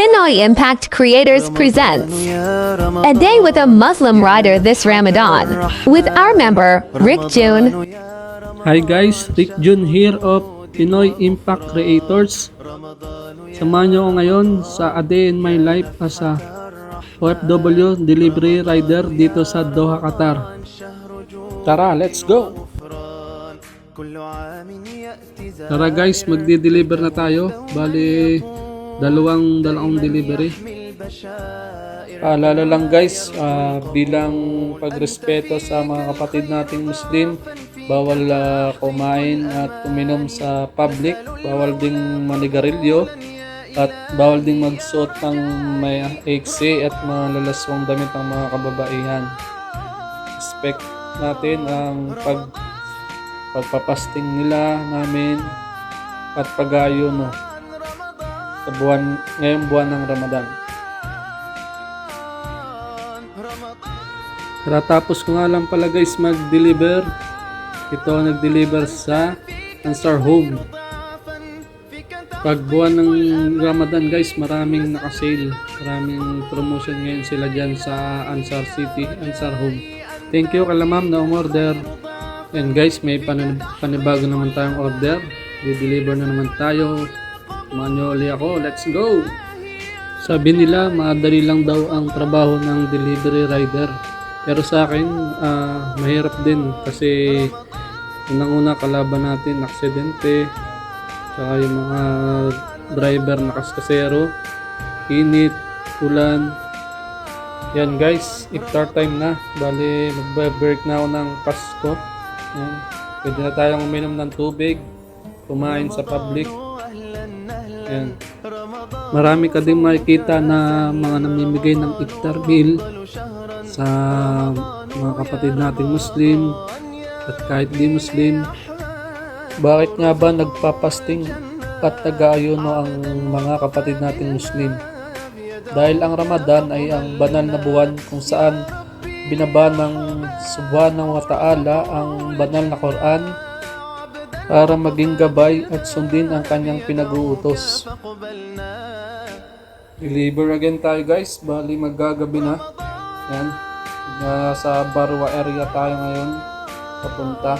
Pinoy Impact Creators presents A Day with a Muslim Rider this Ramadan with our member Rick June. Hi guys, Rick Jun here of Pinoy Impact Creators. Samahan niyo ako ngayon sa A Day in My Life as a OFW delivery rider dito sa Doha, Qatar. Tara, let's go! Tara guys, magdi-deliver na tayo. Bali, dalawang dalawang delivery. Paalala lang guys, ah, bilang pagrespeto sa mga kapatid nating Muslim, bawal ah, kumain at uminom sa public, bawal ding manigarilyo, at bawal ding magsuot ng may exe at malalaswang damit ng mga kababaihan. Respect natin ang pag pagpapasting nila namin at pag-ayuno sa buwan, ngayong buwan ng Ramadan. Karatapos ko nga lang pala guys mag-deliver. Ito nag-deliver sa Ansar Home. Pag buwan ng Ramadan guys, maraming nakasale. Maraming promotion ngayon sila dyan sa Ansar City, Ansar Home. Thank you kala ma'am na umorder. And guys, may pan- panibago naman tayong order. Di-deliver na naman tayo. Ulit ako. Let's go! Sabi nila, madali lang daw ang trabaho ng delivery rider. Pero sa akin, ah, mahirap din kasi unang-una kalaban natin, aksidente, tsaka yung mga driver na kaskasero, init, ulan. Yan guys, iftar time na. Bali, magbe-break na ako ng Pasko. Yan. Pwede na tayong uminom ng tubig, kumain sa public. Yan. Marami ka din makikita na mga namimigay ng iftar meal sa mga kapatid nating Muslim at kahit di Muslim. Bakit nga ba nagpapasting at nag-aayuno ang mga kapatid nating Muslim? Dahil ang Ramadan ay ang banal na buwan kung saan binaba ng Subhanahu wa Ta'ala ang banal na Quran para maging gabay at sundin ang kanyang pinag-uutos. Deliver again tayo guys, bali maggagabi na. Yan. Nasa Barwa area tayo ngayon. Papunta.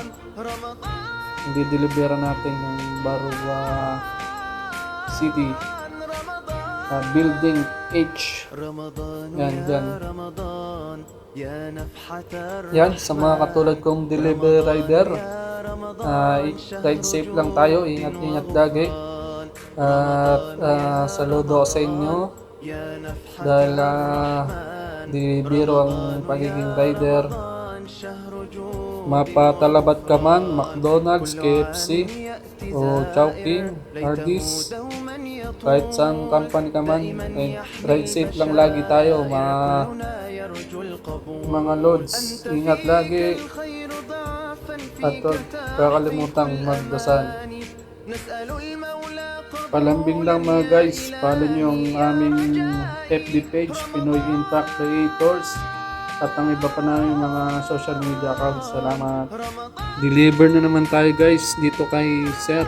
Hindi delivera natin ng Barwa City. Ah, building H. Yan, dyan. Yan, sa mga katulad kong delivery rider, i- ride safe lang tayo, ingat-ingat lagi. At ah, saludo sa inyo dahil ah, di biro ang pagiging rider. Mapatalabat ka man, McDonald's, KFC, o Chowking, Hardee's, kahit saan company ka man, eh, ride safe lang lagi tayo, mga, mga loads, ingat lagi, at kakalimutang magdasal. Palambing lang mga guys, follow nyo ang aming FB page, Pinoy Impact Creators, at ang iba pa namin mga social media accounts. Salamat. Deliver na naman tayo guys dito kay Sir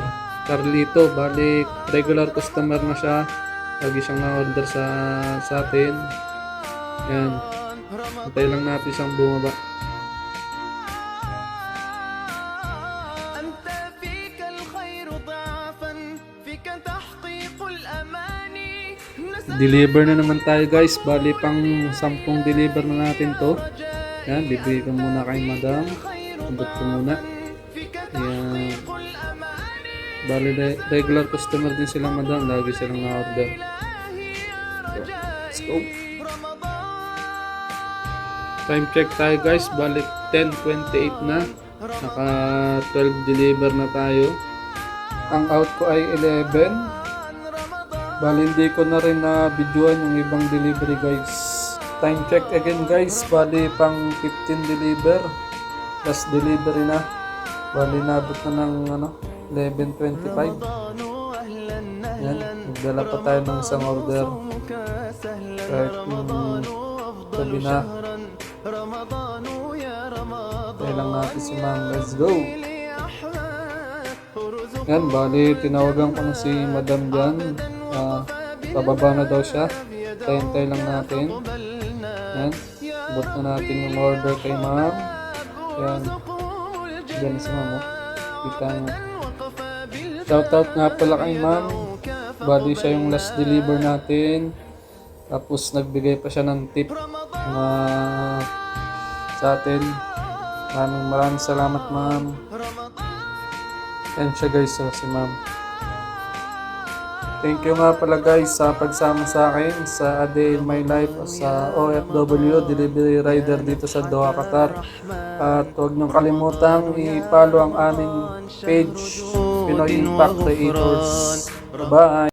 Carlito. Balik, regular customer na siya. Lagi siyang na-order sa, sa atin. Yan. Antay lang natin siyang bumaba. Deliver na naman tayo guys. Bali pang 10 deliver na natin to. Yan, bibigay ko muna kay madam. Abot ko muna. Yan. Bali regular customer din sila madam. Lagi silang na-order. So, let's go. Time check tayo guys. Balik 10.28 na. Naka 12 deliver na tayo. Ang out ko ay 11. Bali hindi ko na rin na videoan yung ibang delivery guys. Time check again guys. Bali pang 15 deliver. Last delivery na. Bali nabot na ng ano, 11.25. Yan. Nagdala pa tayo ng isang order. Kahit yung sabi na Tayo lang natin si ma'am. Let's go! Yan, bali, tinawagan ko na si madam dyan. Ah, Pababa na daw siya. Tayo-tayo lang natin. Yan. Bot na natin yung order kay ma'am. Yan. Yan si ma'am. oh. Kita nyo. Shoutout nga pala kay ma'am. Bali siya yung last deliver natin. Tapos nagbigay pa siya ng tip na sa atin. Maraming maraming salamat ma'am. Yan siya guys, so, si ma'am. Thank you nga pala guys sa pagsama sa akin sa A Day in My Life sa OFW Delivery Rider dito sa Doha, Qatar. At huwag niyong kalimutang i-follow ang aming page Pinoy Impact Creators. Bye!